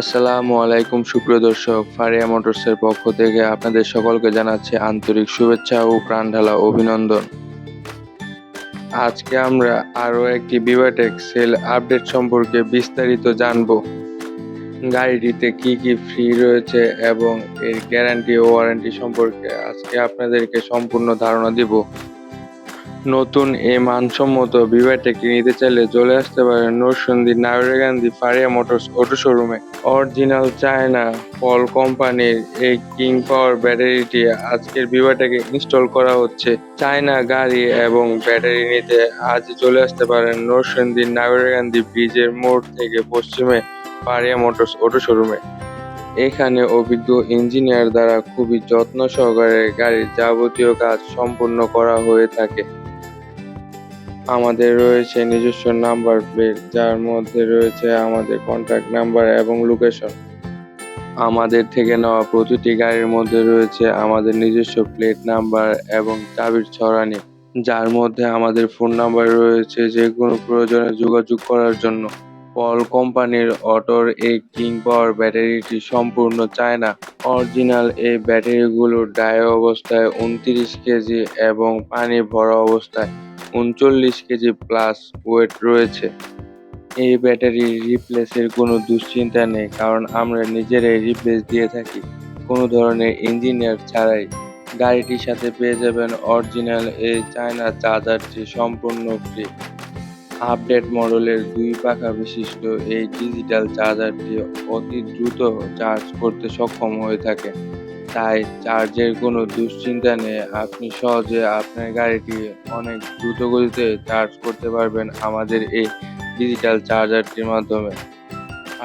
আসসালামু আলাইকুম, সুপ্রিয় দর্শক। ফারিয়া মোটরসের পক্ষ থেকে আপনাদের সকলকে জানাচ্ছি আন্তরিক শুভেচ্ছা ও প্রাণঢালা অভিনন্দন। আজকে আমরা আরও একটি বিভাটেক সেল আপডেট সম্পর্কে বিস্তারিত জানব। গাড়িটিতে কি কি ফ্রি রয়েছে এবং এর গ্যারান্টি ও ওয়ারেন্টি সম্পর্কে আজকে আপনাদেরকে সম্পূর্ণ ধারণা দিব। নতুন এ মানসম্মত বিভাটেকটি নিতে চাইলে চলে আসতে পারেন নরসিংদী নাগরিকান্দি ফারিয়া মোটরস অটো শোরুমে। অরিজিনাল চায়না পল কোম্পানির এই কিং পাওয়ার ব্যাটারিটি আজকের বিভাটেকে ইনস্টল করা হচ্ছে। চায়না গাড়ি এবং ব্যাটারি নিতে আজ চলে আসতে পারেন নরসিংদী নাগরিকান্দি ব্রিজের মোড় থেকে পশ্চিমে ফারিয়া মোটরস অটো শোরুমে। এখানে অভিজ্ঞ ইঞ্জিনিয়ার দ্বারা খুবই যত্ন সহকারে গাড়ির যাবতীয় কাজ সম্পূর্ণ করা হয়ে থাকে। আমাদের রয়েছে নিজস্ব নাম্বার প্লেট, যার মধ্যে রয়েছে আমাদের কন্ট্যাক্ট নাম্বার এবং লোকেশন আমাদের থেকে নেওয়া প্রতিটি গাড়ির মধ্যে রয়েছে আমাদের নিজস্ব প্লেট নাম্বার এবং চাবির ছড়ানি, যার মধ্যে আমাদের ফোন নাম্বার রয়েছে যে কোনো প্রয়োজনে যোগাযোগ করার জন্য। পল কোম্পানির অটোর এই কিং পাওয়ার ব্যাটারিটি সম্পূর্ণ চায় না অরিজিনাল এই ব্যাটারিগুলো ডায় অবস্থায় উনত্রিশ কেজি এবং পানি ভরা অবস্থায়। উনচল্লিশ কেজি প্লাস ওয়েট রয়েছে। এই ব্যাটারি রিপ্লেসের কোনো দুশ্চিন্তা নেই, কারণ আমরা নিজেরাই রিপ্লেস দিয়ে থাকি। কোনো ধরনের ইঞ্জিনিয়ার ছাড়াই গাড়িটির সাথে পেয়ে যাবেন অরিজিনাল এই চায়না চার্জারটি সম্পূর্ণ ফ্রি আপডেট মডেলের দুই পাখা বিশিষ্ট এই ডিজিটাল চার্জারটি অতি দ্রুত চার্জ করতে সক্ষম হয়ে থাকে। তাই চার্জের কোনো দুশ্চিন্তা নেই। আপনি সহজে আপনার গাড়িটি অনেক দ্রুত গতিতে চার্জ করতে পারবেন আমাদের এই ডিজিটাল চার্জারটির মাধ্যমে।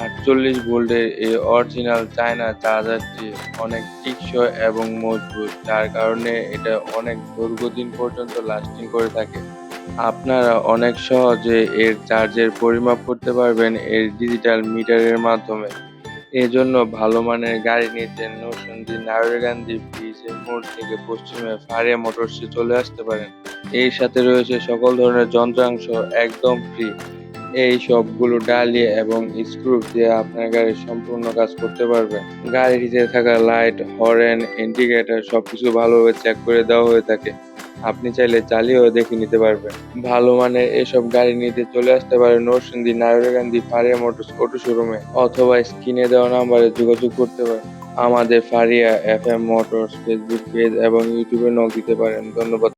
আটচল্লিশ ভোল্টের এই অরিজিনাল চায়না চার্জারটি অনেক টিকসই এবং মজবুত, যার কারণে এটা অনেক দীর্ঘদিন পর্যন্ত লাস্টিং করে থাকে। আপনারা অনেক সহজে এর চার্জের পরিমাপ করতে পারবেন এর ডিজিটাল মিটারের মাধ্যমে। এজন্য ভালো মানের গাড়ি নিতে নরসিংদী নারায়ণগান্ধী ব্রিজের মোড় থেকে পশ্চিমে ফারিয়া মোটরসে চলে আসতে পারেন। এর সাথে রয়েছে সকল ধরনের যন্ত্রাংশ একদম ফ্রি এই সবগুলো ডালিয়ে এবং স্ক্রু দিয়ে আপনার গাড়ির সম্পূর্ণ কাজ করতে পারবেন। গাড়িটিতে থাকা লাইট হরেন ইন্ডিকেটর সবকিছু ভালোভাবে চেক করে দেওয়া হয়ে থাকে। আপনি চাইলে চালিয়েও দেখে নিতে পারবেন। ভালো মানের এসব গাড়ি নিতে চলে আসতে পারে নরসিংদী নারায়ণগান্ধী ফারিয়া মোটরস অটো শোরুমে অথবা স্ক্রিনে দেওয়া নাম্বারে যোগাযোগ করতে পারেন। আমাদের Faria F M motors, Facebook page এবং ইউটিউবে নক দিতে পারেন। ধন্যবাদ।